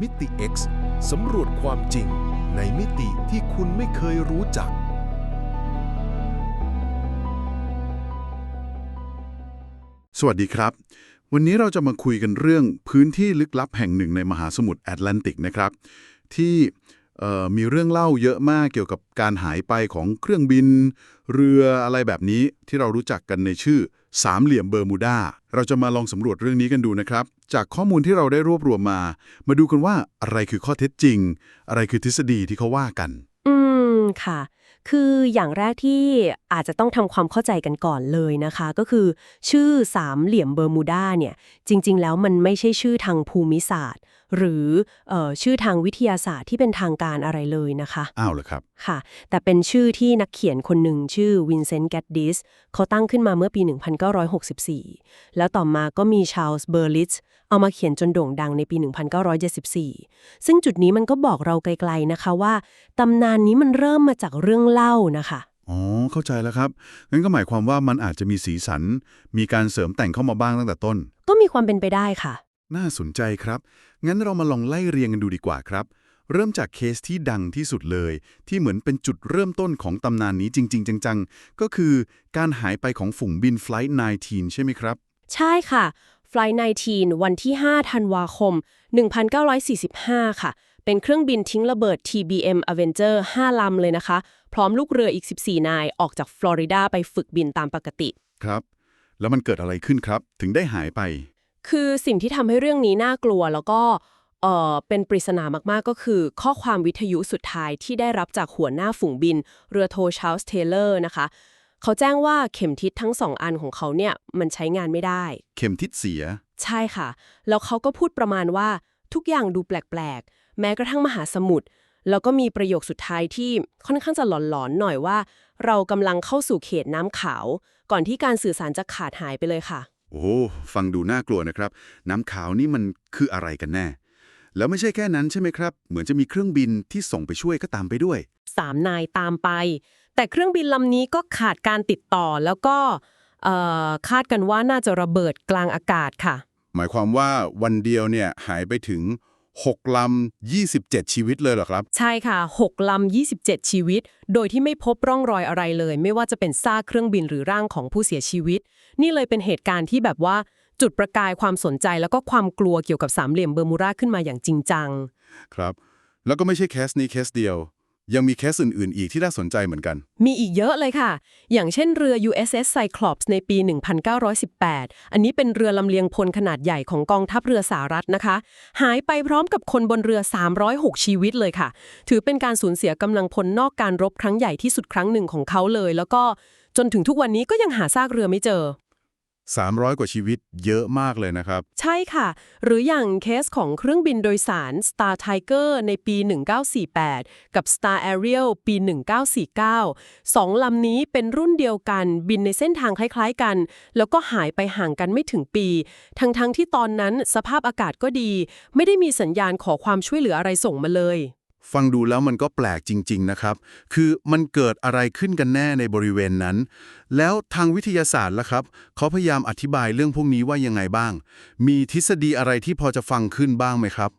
มิติ X สำรวจความจริงในมิติที่คุณไม่เคยรู้จัก สวัสดีครับ วันนี้เราจะมาคุยกันเรื่องพื้นที่ลึกลับแห่งหนึ่งในมหาสมุทรแอตแลนติกนะครับ ที่มีเรื่องเล่าเยอะมากเกี่ยวกับการหายไปของเครื่องบิน เรืออะไรแบบนี้ที่เรารู้จักกันในชื่อ สามเหลี่ยมเบอร์มูดา เราจะมาลองสำรวจเรื่องนี้กันดูนะครับ จากข้อมูลที่เราได้รวบรวมมา มาดูกันว่าอะไรคือข้อเท็จจริง อะไรคือทฤษฎีที่เขาว่ากัน อืมค่ะ คืออย่างแรกที่อาจจะต้องทำความเข้าใจกันก่อนเลยนะคะ ก็คือ ชื่อสามเหลี่ยมเบอร์มูดาเนี่ย จริง ๆ แล้วมันไม่ใช่ชื่อทางภูมิศาสตร์ หรือเออชื่อทางวิทยาศาสตร์ที่เป็นทางการอะไรเลยนะคะอ้าวเหรอครับค่ะ แต่เป็นชื่อที่นักเขียนคนหนึ่งชื่อวินเซนต์แกดดิสเขาตั้งขึ้นมาเมื่อปี 1964 แล้วต่อมาก็มีชาลส์เบอร์ลิตส์เอามาเขียนจนโด่งดังในปี 1974 ซึ่งจุดนี้มันก็บอกเราไกลๆนะคะว่าตำนานนี้มันเริ่มมาจากเรื่องเล่านะคะอ๋อ เข้าใจแล้วครับ งั้นก็หมายความว่ามันอาจจะมีสีสัน มีการเสริมแต่งเข้ามาบ้างตั้งแต่ต้น ก็มีความเป็นไปได้ค่ะ น่าสนใจครับ งั้นเรามาลองไล่เรียงกันดูดีกว่าครับ เริ่มจากเคสที่ดังที่สุดเลย ที่เหมือนเป็นจุดเริ่มต้นของตำนานนี้จริง ๆ จังๆ ก็คือการหายไปของฝูงบิน Flight 19 ใช่ไหมครับ ใช่ค่ะ Flight 19 วันที่ 5 ธันวาคม 1945 ค่ะ เป็นเครื่องบินทิ้งระเบิด TBM Avenger 5 ลำเลยนะคะ พร้อมลูกเรืออีก 14 นาย ออกจากฟลอริดาไปฝึกบินตามปกติ ครับ แล้วมันเกิดอะไรขึ้นครับ ถึงได้หายไป คือสิ่งที่ทำให้เรื่องนี้น่ากลัวแล้วก็เอ่อเป็นปริศนามากๆก็คือ ข้อความวิทยุสุดท้ายที่ได้รับจากหัวหน้าฝูงบิน เรือโทชาลส์เทเลอร์นะคะ เขาแจ้งว่าเข็มทิศทั้งสองอันของเขาเนี่ยมันใช้งานไม่ได้ เข็มทิศเสีย ใช่ค่ะ แล้วเขาก็พูดประมาณว่าทุกอย่างดูแปลกๆ แม้กระทั่งมหาสมุทรแล้วก็มีประโยคสุดท้ายที่ค่อนข้างจะหลอนๆหน่อยว่า เรากำลังเข้าสู่เขตน้ำขาว ก่อนที่การสื่อสารจะขาดหายไปเลยค่ะ โอ้ฟังดูน่ากลัวนะครับ น้ำขาวนี่มันคืออะไรกันแน่ แล้วไม่ใช่แค่นั้นใช่ไหมครับ เหมือนจะมีเครื่องบินที่ส่งไปช่วยก็ตามไปด้วยสามนายตามไป แต่เครื่องบินลำนี้ก็ขาดการติดต่อแล้วก็เอ่อคาดกันว่าน่าจะระเบิดกลางอากาศค่ะ หมายความว่าวันเดียวเนี่ยหายไปถึง 6 ลำ 27 ชีวิตเลยเหรอครับ ใช่ค่ะ 6 ลำ 27 ชีวิต โดยที่ไม่พบร่องรอยอะไรเลย ไม่ว่าจะเป็นซากเครื่องบินหรือร่างของผู้เสียชีวิต นี่เลยเป็นเหตุการณ์ที่แบบว่าจุดประกายความสนใจแล้วก็ความกลัวเกี่ยวกับสามเหลี่ยมเบอร์มูราขึ้นมาอย่างจริงจัง ครับ แล้วก็ไม่ใช่แคสนี้แคสเดียว ยังมีแคสอื่น ๆ อีกที่น่าสนใจเหมือนกัน มีอีกเยอะเลยค่ะ อย่างเช่นเรือ USS Cyclops ในปี 1918 อันนี้เป็นเรือลำเลียงพลขนาดใหญ่ของกองทัพเรือสหรัฐนะคะ หายไปพร้อมกับคนบนเรือ 306 ชีวิตเลยค่ะ ถือเป็นการสูญเสียกำลังพลนอกการรบครั้งใหญ่ที่สุดครั้งหนึ่งของเขาเลย แล้วก็จนถึงทุกวันนี้ก็ยังหาซากเรือไม่เจอ 300 กว่าชีวิตเยอะมากเลยนะครับ ใช่ค่ะ หรืออย่างเคสของเครื่องบินโดยสาร Star Tiger ในปี 1948 กับ Star Ariel ปี 1949 สองลำนี้เป็นรุ่นเดียวกันบินในเส้นทางคล้ายๆกัน แล้วก็หายไปห่างกันไม่ถึงปี ทั้งๆทที่ตอนนั้นสภาพอากาศก็ดี ไม่ได้มีสัญญาณขอความช่วยเหลืออะไรส่งมาเลย ฟังดูแล้วมันก็แปลกจริง ๆ นะครับ คือมันเกิดอะไรขึ้นกันแน่ในบริเวณนั้น แล้วทางวิทยาศาสตร์ล่ะครับ เขาพยายามอธิบายเรื่องพวกนี้ว่ายังไงบ้าง มีทฤษฎีอะไรที่พอจะฟังขึ้นบ้างไหมครับ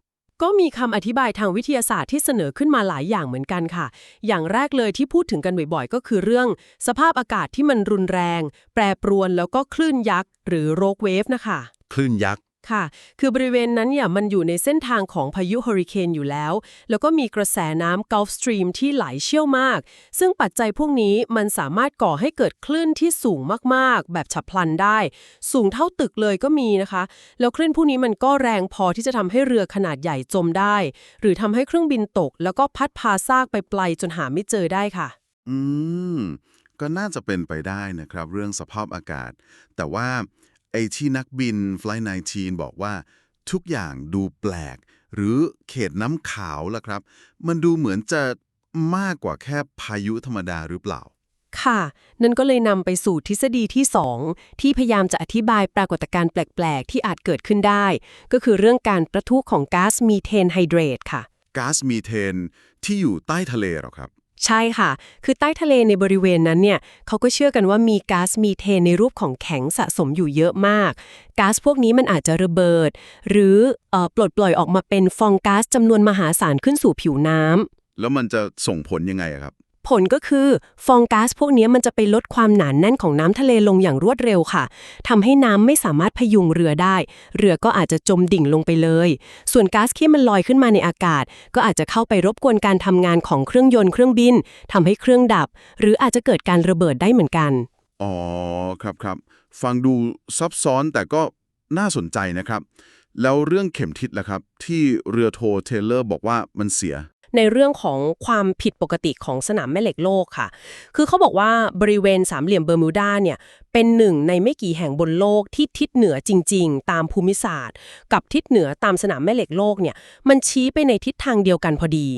ก็มีคำอธิบายทางวิทยาศาสตร์ที่เสนอขึ้นมาหลายอย่างเหมือนกันค่ะ อย่างแรกเลยที่พูดถึงกันบ่อยๆ ก็คือเรื่อง สภาพอากาศที่มันรุนแรง แปรปรวนแล้วก็คลื่นยักษ์หรือโรกเวฟนะคะ คลื่นยักษ์ ค่ะ คือบริเวณนั้นเนี่ยมันอยู่ในเส้นทางของพายุเฮอริเคนอยู่แล้ว แล้วก็มีกระแสน้ำ Gulf Stream ที่ไหลเชี่ยวมาก ซึ่งปัจจัยพวกนี้มันสามารถก่อให้เกิดคลื่นที่สูงมากๆ แบบฉับพลันได้ สูงเท่าตึกเลยก็มีนะคะ แล้วคลื่นพวกนี้มันก็แรงพอที่จะทำให้เรือขนาดใหญ่จมได้ หรือทำให้เครื่องบินตก แล้วก็พัดพาซากไปไกลจนหาไม่เจอได้ค่ะ อืม ก็น่าจะเป็นไปได้นะครับ เรื่องสภาพอากาศ แต่ว่า ไอ้ที่นักบิน Flight 19 บอกว่า ทุกอย่างดูแปลก หรือเขตน้ำขาวล่ะครับ มันดูเหมือนจะมากกว่าแค่พายุธรรมดาหรือเปล่า ค่ะ นั่นก็เลยนำไปสู่ทฤษฎีที่ 2 ที่พยายามจะอธิบายปรากฏการณ์แปลก ๆ ที่อาจเกิดขึ้นได้ ก็คือเรื่องการประทุของก๊าซมีเทนไฮเดรตค่ะ ก๊าซมีเทนที่อยู่ใต้ทะเลเหรอครับ ใช่ค่ะ คือใต้ทะเลในบริเวณนั้นเนี่ยเขาก็เชื่อกันว่ามีก๊าซมีเทนในรูปของแข็งสะสมอยู่เยอะมาก ก๊าซพวกนี้มันอาจจะระเบิด หรือออปลดปล่อยออกมาเป็นฟองก๊าซจำนวนมหาศาลขึ้นสู่ผิวน้ำแล้วมันจะส่งผลยังไงครับ ผลก็คือฟองก๊าซพวกนี้มันจะไปลดความหนานแน่นของน้ำทะเลลงอย่างรวดเร็วค่ะทำให้น้ำไม่สามารถพยุงเรือได้ เรือก็อาจจะจมดิ่งลงไปเลย ส่วนก๊าซที่มันลอยขึ้นมาในอากาศ ก็อาจจะเข้าไปรบกวนการทำงานของเครื่องยนต์เครื่องบินทำให้เครื่องดับ หรืออาจจะเกิดการระเบิดได้เหมือนกัน อ๋อครับครับฟังดูซับซ้อนแต่ก็น่าสนใจนะครับ แล้วเรื่องเข็มทิศล่ะครับ ที่เรือโทเทเลอร์บอกว่ามันเสีย ในเรื่องของความผิดปกติของสนามแม่เหล็กโลกค่ะ คือเขาบอกว่าบริเวณสามเหลี่ยมเบอร์มิวดาเนี่ยเป็นหนึ่งในไม่กี่แห่งบนโลกที่ทิศเหนือจริง ๆ ตามภูมิศาสตร์ กับทิศเหนือตามสนามแม่เหล็กโลกเนี่ยมันชี้ไปในทิศทางเดียวกันพอดี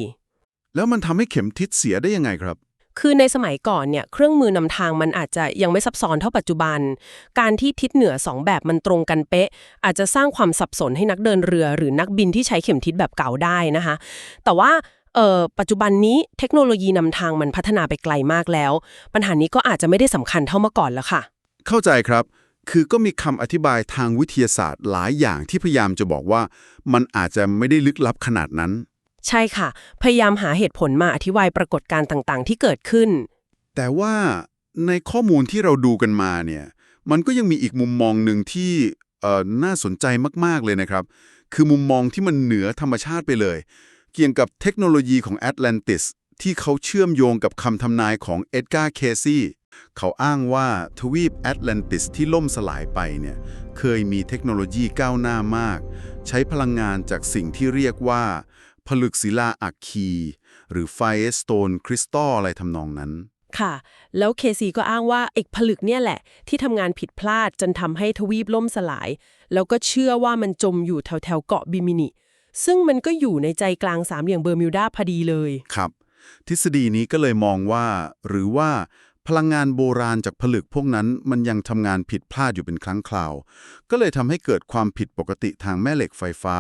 แล้วมันทำให้เข็มทิศเสียได้ยังไงครับคือในสมัยก่อนเนี่ยเครื่องมือนำทางมันอาจจะยังไม่ซับซ้อนเท่าปัจจุบัน การที่ทิศเหนือสองแบบมันตรงกันเป๊ะ อาจจะสร้างความสับสนให้นักเดินเรือ หรือนักบินที่ใช้เข็มทิศแบบเก่าได้นะคะ แต่ว่า เอ่อปัจจุบันนี้เทคโนโลยีนำทางมันพัฒนาไปไกลมากแล้ว ปัญหานี้ก็อาจจะไม่ได้สำคัญเท่าเมื่อก่อนแล้วค่ะ เข้าใจครับ คือก็มีคำอธิบายทางวิทยาศาสตร์หลายอย่างที่พยายามจะบอกว่า มันอาจจะไม่ได้ลึกลับขนาดนั้น ใช่ค่ะ พยายามหาเหตุผลมาอธิบายปรากฏการณ์ต่างๆ ที่เกิดขึ้น แต่ว่าในข้อมูลที่เราดูกันมาเนี่ย มันก็ยังมีอีกมุมมองหนึ่งที่เอ่อน่าสนใจมากๆเลยนะครับ คือมุมมองที่มันเหนือธรรมชาติไปเลย เกี่ยวกับเทคโนโลยีของแอตแลนติสที่เขาเชื่อมโยงกับคำทำนายของเอ็ดการ์เคซีเขาอ้างว่าทวีปแอตแลนติสที่ล่มสลายไปเนี่ยเคยมีเทคโนโลยีก้าวหน้ามาก ใช้พลังงานจากสิ่งที่เรียกว่า ผลึกศิลาอัคคี หรือ Firestone Crystal อะไรทำนองนั้น ค่ะ แล้วเคซีก็อ้างว่าเอกผลึกเนี่ยแหละ ที่ทำงานผิดพลาดจนทำให้ทวีปล่มสลาย แล้วก็เชื่อว่ามันจมอยู่แถวแถวๆเกาะบิมินิ ซึ่งมันก็อยู่ในใจกลางสามเหลี่ยมเบอร์มิวดาพอดีเลย ครับ ทฤษฎีนี้ก็เลยมองว่า หรือว่าพลังงานโบราณจากผลึกพวกนั้นมันยังทำงานผิดพลาดอยู่เป็นครั้งคราว ก็เลยทำให้เกิดความผิดปกติทางแม่เหล็กไฟฟ้า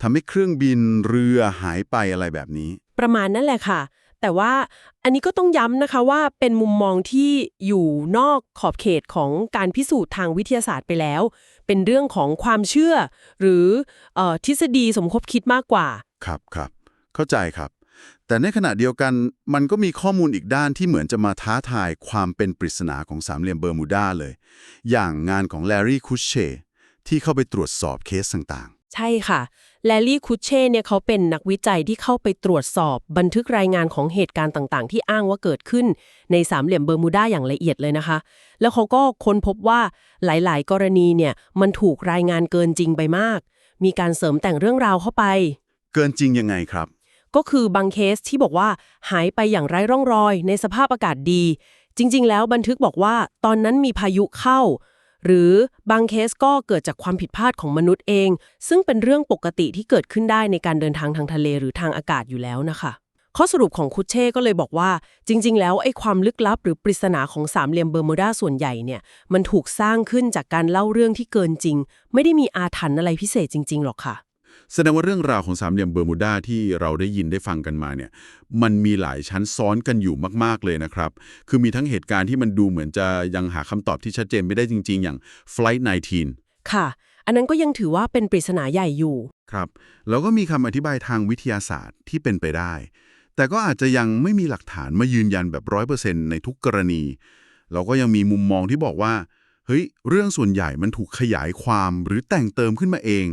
ทำให้เครื่องบินเรือหายไปอะไรแบบนี้ ประมาณนั่นแหละค่ะ แต่ว่าอันนี้ก็ต้องย้ำนะคะว่าเป็นมุมมองที่อยู่นอกขอบเขตของการพิสูจน์ทางวิทยาศาสตร์ไปแล้ว เป็นเรื่องของความเชื่อ หรือออทฤษฎีสมคบคิดมากกว่า ครับครับ เข้าใจครับ แต่ในขณะเดียวกันมันก็มีข้อมูลอีกด้านที่เหมือนจะมาท้าทายความเป็นปริศนาของสามเหลี่ยมเบอร์มูดาเลย อย่างงานของแลรี่คุชเชที่เข้าไปตรวจสอบเคสต่าง ใช่ค่ะ แลลี่คูเช่เนี่ยเขาเป็นนักวิจัยที่เข้าไปตรวจสอบบันทึกรายงานของเหตุการณ์ต่างๆ ที่อ้างว่าเกิดขึ้นในสามเหลี่ยมเบอร์มูดาอย่างละเอียดเลยนะคะ แล้วเขาก็ค้นพบว่าหลายๆ กรณีเนี่ยมันถูกรายงานเกินจริงไปมาก มีการเสริมแต่งเรื่องราวเข้าไปๆเกินจริงยังไงครับ ก็คือบางเคสที่บอกว่าหายไปอย่างไร้ร่องรอย ในสภาพอากาศดี จริง ๆ แล้วบันทึกบอกว่า ตอนนั้นมีพายุเข้า หรือบางเคสก็เกิดจากความผิดพลาดของมนุษย์เอง ซึ่งเป็นเรื่องปกติที่เกิดขึ้นได้ในการเดินทางทางทะเลหรือทางอากาศอยู่แล้วนะคะข้อสรุปของคุชเช่ก็เลยบอกว่า จริง ๆ แล้วไอ้ความลึกลับหรือปริศนาของสามเหลี่ยมเบอร์มูดาส่วนใหญ่เนี่ยมันถูกสร้างขึ้นจากการเล่าเรื่องที่เกินจริง ไม่ได้มีอาถรรพ์อะไรพิเศษจริง ๆ หรอกค่ะ แสดงว่าเรื่องราวของสามเหลี่ยมเบอร์มูดาที่เราได้ยินได้ฟังกันมาเนี่ย มันมีหลายชั้นซ้อนกันอยู่มากๆเลยนะครับ คือมีทั้งเหตุการณ์ที่มันดูเหมือนจะยังหาคำตอบที่ชัดเจนไม่ได้จริง ๆ อย่าง Flight 19 ค่ะ อันนั้นก็ยังถือว่าเป็นปริศนาใหญ่อยู่ ครับ แล้วก็มีคำอธิบายทางวิทยาศาสตร์ที่เป็นไปได้ แต่ก็อาจจะยังไม่มีหลักฐานมายืนยันแบบร้อยเปอร์เซ็นต์ในทุกกรณี เราก็ยังมีมุมมองที่บอกว่าเฮ้ยเรื่องส่วนใหญ่มันถูกขยายความหรือแต่งเติมขึ้นมาเอง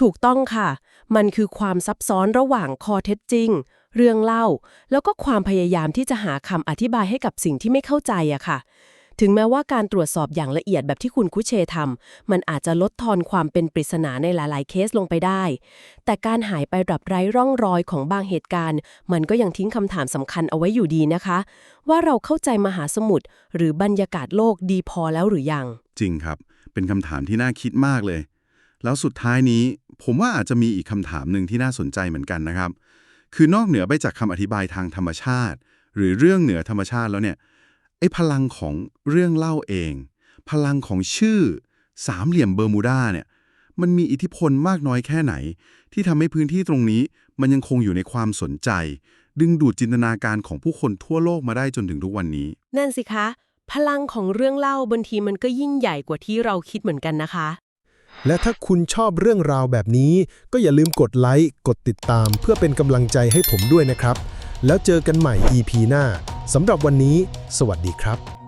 ถูกต้องค่ะ มันคือความซับซ้อนระหว่างคอเท็จจริง เรื่องเล่า แล้วก็ความพยายามที่จะหาคำอธิบายให้กับสิ่งที่ไม่เข้าใจอะค่ะ ถึงแม้ว่าการตรวจสอบอย่างละเอียดแบบที่คุณคุเชทำมันอาจจะลดทอนความเป็นปริศนาในหลาย ๆ เคสลงไปได้ แต่การหายไปแบบไร้ร่องรอยของบางเหตุการณ์ มันก็ยังทิ้งคำถามสำคัญเอาไว้อยู่ดีนะคะ ว่าเราเข้าใจมหาสมุทรหรือบรรยากาศโลกดีพอแล้วหรือยัง จริงครับ เป็นคำถามที่น่าคิดมากเลย แล้วสุดท้ายนี้ผมว่าอาจจะมีอีกคำถามหนึ่งที่น่าสนใจเหมือนกันนะครับ คือนอกเหนือไปจากคำอธิบายทางธรรมชาติ หรือเรื่องเหนือธรรมชาติแล้วเนี่ยไอ้พลังของเรื่องเล่าเอง พลังของชื่อสามเหลี่ยมเบอร์มูดาเนี่ยมันมีอิทธิพลมากน้อยแค่ไหน ที่ทำให้พื้นที่ตรงนี้มันยังคงอยู่ในความสนใจ ดึงดูดจินตนาการของผู้คนทั่วโลกมาได้จนถึงทุกวันนี้ นั่นสิคะ พลังของเรื่องเล่าบางทีมันก็ยิ่งใหญ่กว่าที่เราคิดเหมือนกันนะคะ และถ้าคุณชอบเรื่องราวแบบนี้ ก็อย่าลืมกดไลค์ กดติดตาม เพื่อเป็นกำลังใจให้ผมด้วยนะครับ แล้วเจอกันใหม่ EP หน้าสำหรับวันนี้ สวัสดีครับ